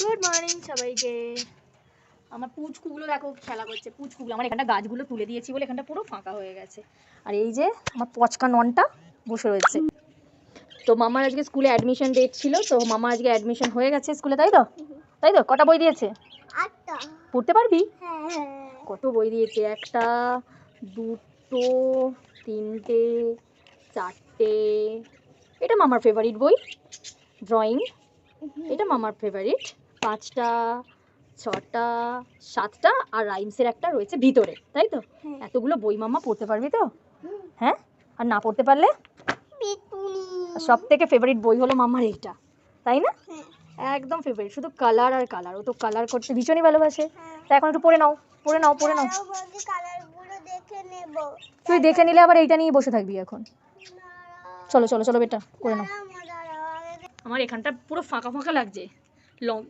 Good morning সবাইকে। আমার পুচকুগুলো দেখো খেলা করছে পুচকুগুলো। আমার এখানটা গাছগুলো তুলে দিয়েছি বলে এখানটা পুরো ফাঁকা হয়ে গেছে। আর এই যে আমার পচকা ননটা বসে রয়েছে। তো মামার আজকে স্কুলে অ্যাডমিশন ডেট ছিল তো মামা আজকে অ্যাডমিশন হয়ে গেছে স্কুলে তাই তো? তাই তো? কটা বই দিয়েছে? আটটা। পড়তে পারবি? হ্যাঁ হ্যাঁ কত বই দিয়েছে? একটা দুটো তিনটে চারটে। এটা মামার ফেভারিট বই ড্রয়িং এটা মামার ফেভারিট পাঁচটা ছটা সাতটা আর রাইমসের একটা রয়েছে ভিতরে তাই তো? হ্যাঁ। এতগুলো বই মামা পড়তে পারবি তো? হ্যাঁ? আর না পড়তে পারলে? সব থেকে ফেভারিট বই হলো মামার এইটা তাই না? হ্যাঁ। একদম ফেভারিট শুধু কালার আর কালার ও তো কালার করতে ভীষণই ভালোবাসে। হ্যাঁ। তা এখন একটু পড়ে নাও পড়ে নাও পড়ে নাও। তুই দেখে নিলে আবার এইটা নিয়ে বসে থাকবি এখন। চলো চলো চলো বেটা করে নাও। আমার এখানটা পুরো ফাঁকা ফাঁকা লাগছে। লং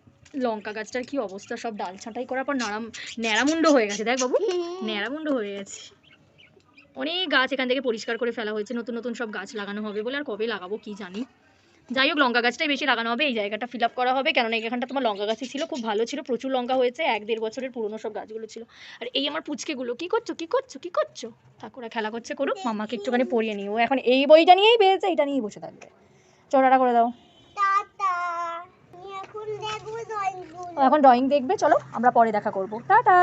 লঙ্কা গাছটার কি অবস্থা? সব ডাল ছাঁটাই করার পর নারাম ন্যাড়ামুন্ড হয়ে গেছে। দেখ বাবু ন্যাড়ামুন্ড হয়ে গেছে। অনেক গাছ এখান থেকে পরিষ্কার করে ফেলা হয়েছে। নতুন নতুন সব গাছ লাগানো হবে বলে আর কবে লাগাবো কি জানি। যাই হোক লঙ্কা গাছটাই বেশি লাগানো হবে। এই জায়গাটা ফিল আপ করা হবে। কেননা এখানটা তোমার লঙ্কা গাছই ছিল খুব ভালো ছিল। প্রচুর লঙ্কা হয়েছে। এক দেড় বছরের পুরনো সব গাছগুলো ছিল। আর এই আমার পুচকেগুলো কি করছ? কি করছ? কি করছ? ঠাকুরা খেলা করছে করুক। মামাকে একটুখানি পড়িয়ে নিও। ও এখন এই বইটা নিয়েই পেয়েছে এটা নিয়েই বসে থাকবে। চড়াটা করে দাও টাটা আমি এখন দেখব ড্রয়িং ও এখন ড্রয়িং দেখবে চলো আমরা পরে দেখা করব। টাটা!